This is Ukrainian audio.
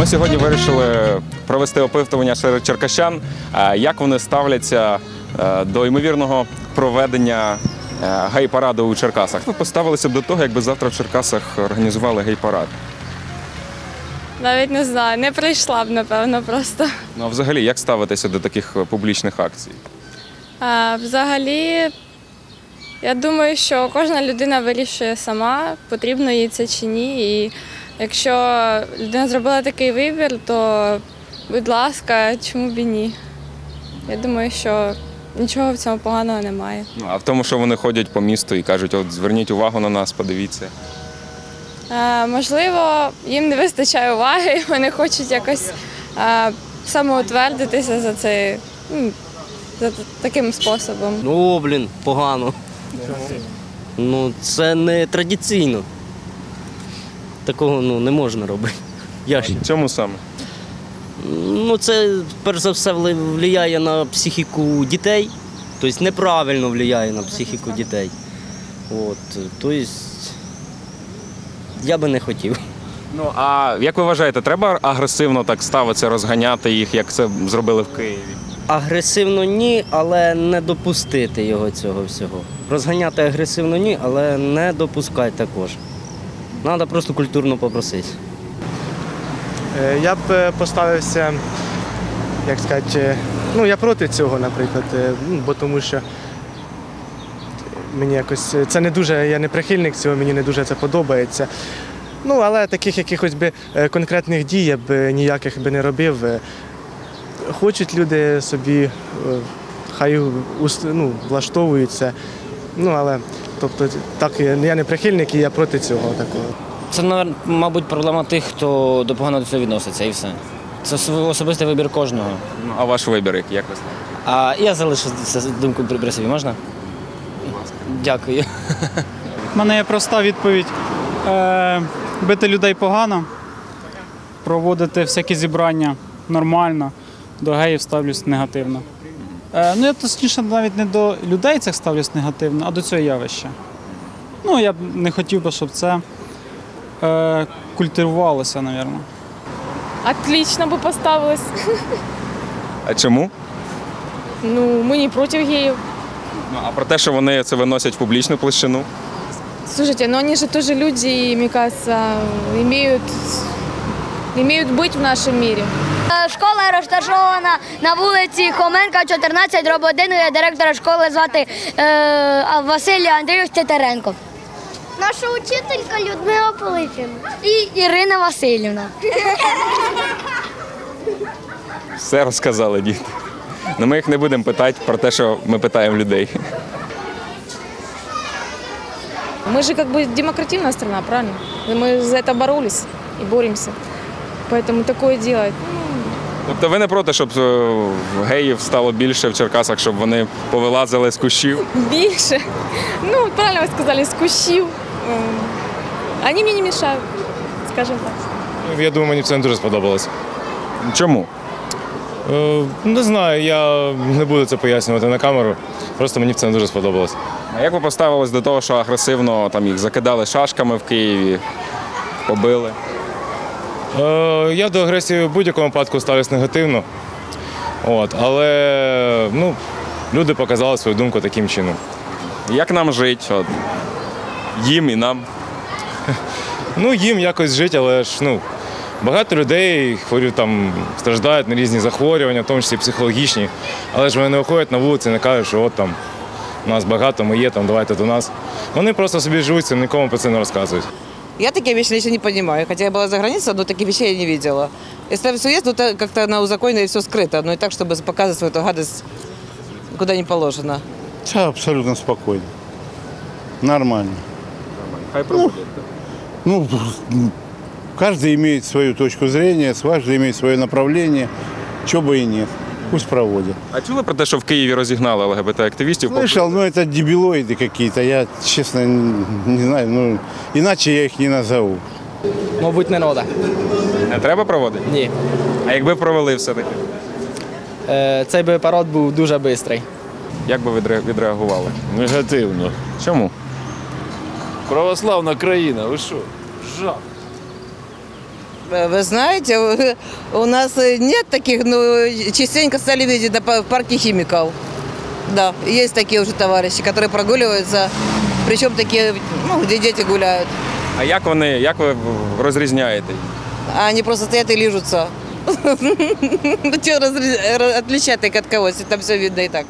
Ми сьогодні вирішили провести опитування серед черкащан, е, як вони ставляться е, до ймовірного проведення е, гей-параду у Черкасах. Ви поставилися б до того, якби завтра в Черкасах організували гей-парад. Навіть не знаю, не прийшла б, напевно, просто. Ну а взагалі, як ставитися до таких публічних акцій? А, взагалі, я думаю, що кожна людина вирішує сама, потрібно їй це чи ні. І якщо людина зробила такий вибір, то, будь ласка, чому б і ні? Я думаю, що нічого в цьому поганого немає. Ну а в тому, що вони ходять по місту і кажуть, от зверніть увагу на нас, подивіться. А, можливо, їм не вистачає уваги, і вони хочуть якось а, самоутвердитися за це. ну, За таким способом. Ну, блін, погано. Ну, це не традиційно. Такого ну, не можна робити. Я ж. Чому саме? Ну, це перш за все вли- впливає на психіку дітей. Тобто неправильно впливає на психіку дітей. От, тобто, я би не хотів. Ну а як ви вважаєте, треба агресивно так ставитися, розганяти їх, як це зробили в Києві? Агресивно ні, але не допустити його цього всього. Розганяти агресивно ні, але не допускати також. Треба просто культурно попросити. Е, Я б е, поставився, як сказати, е, ну я проти цього, наприклад, ну, бо тому що мені якось це не дуже, я не прихильник цього, мені не дуже це подобається. Ну, але таких якихось би конкретних дій я б ніяких би не робив. Хочуть люди собі, хай ну, влаштовуються. Ну, але тобто, так, я не прихильник і я проти цього такого. Це, мабуть, проблема тих, хто до погано до цього відноситься, і все. Це особистий вибір кожного. Ну а ваш вибір, як ви ставите? А я залишу думку при при собі, можна? Дякую. У мене є проста відповідь. Е, бити людей погано, проводити всякі зібрання нормально, до геїв ставлюсь негативно. Е, ну, я точніше навіть не до людей цих ставлюсь негативно, а до цього явища. Ну, я б не хотів би, щоб це е, культивувалося, мабуть. Отлично бы поставилась. А чому? Ну, мы не против геев. Ну а про те, що вони це виносять в публічну площину. Слушайте, но они же тоже люди, и, мне кажется, имеют, имеют быть в нашем мире. Е, Школа розташована на вулиці Хоменка, 14, рободиною директора школи звати е, Василь Андрійович Титаренко. Наша учителька Людмила Пилипівна. І Ірина Васильівна. Все розказали діти. Ну ми їх не будемо питати про те, що ми питаємо людей. Мы же как бы демокративная страна, правильно? И Мы за это боролись и боремся. Поэтому такое делать. Тобто ви не проти, щоб е, геїв стало більше в Черкасах, щоб вони повилазили з кущів. Більше. Ну, правильно вы сказали, с кущів. Ем, Они мне не мешают, скажем так. Я думаю, мені це не дуже сподобалось. Чому? Е, Не знаю, я не буду це пояснювати на камеру. Просто мені це не дуже сподобалось. А як ви поставились до того, що агресивно там їх закидали шашками в Києві, побили? Е, Я до агресії в будь-якому випадку ставлюсь негативно. От, але ну, люди показали свою думку таким чином. Як нам жити? От, їм і нам. Ну, їм якось жити, але ж ну, багато людей хворі там страждають на різні захворювання, в тому числі психологічні. Але ж вони не виходять на вулиці і не кажуть, що от там нас багато, ми є, там, давайте до нас. Вони просто собі живуть, нікому про це не розказують. Я такие вещи лично не понимаю. Хотя я была за границей, но таких вещей я не видела. Если там все есть, ну то как-то она узаконена и все скрыто. Но и так, чтобы показывать свою эту гадость куда не положено. Да, абсолютно спокойно. Нормально. Хай проводять. Ну, каждый имеет свою точку зрения, каждый имеет свое направление. Чего бы и нет. Пусть проводят. А чули про те, що в Києві розігнали ЛГБТ-активістів? Слышал, ну это дебилоиды какие-то. Я, честно, не знаю. Ну, иначе я их не назову. Мабуть, не рода. Не треба проводити? Ні. А якби провели все-таки? Е, цей би парод був дуже швидкий. Як би ви відре- відреагували? Негативно. Чому? Православна країна, ви що? Жах. Э, Вы знаете, э, у нас э, нет таких, но частенько стали видеть да, по- в парке химиков. Да, есть такие уже товарищи, которые прогуливаются, причем такие, ну, где дети гуляют. А як вони, як ви розрізняєте? А они просто стоят и лижутся. Ну, что отличать их от кого, если там все видно и так.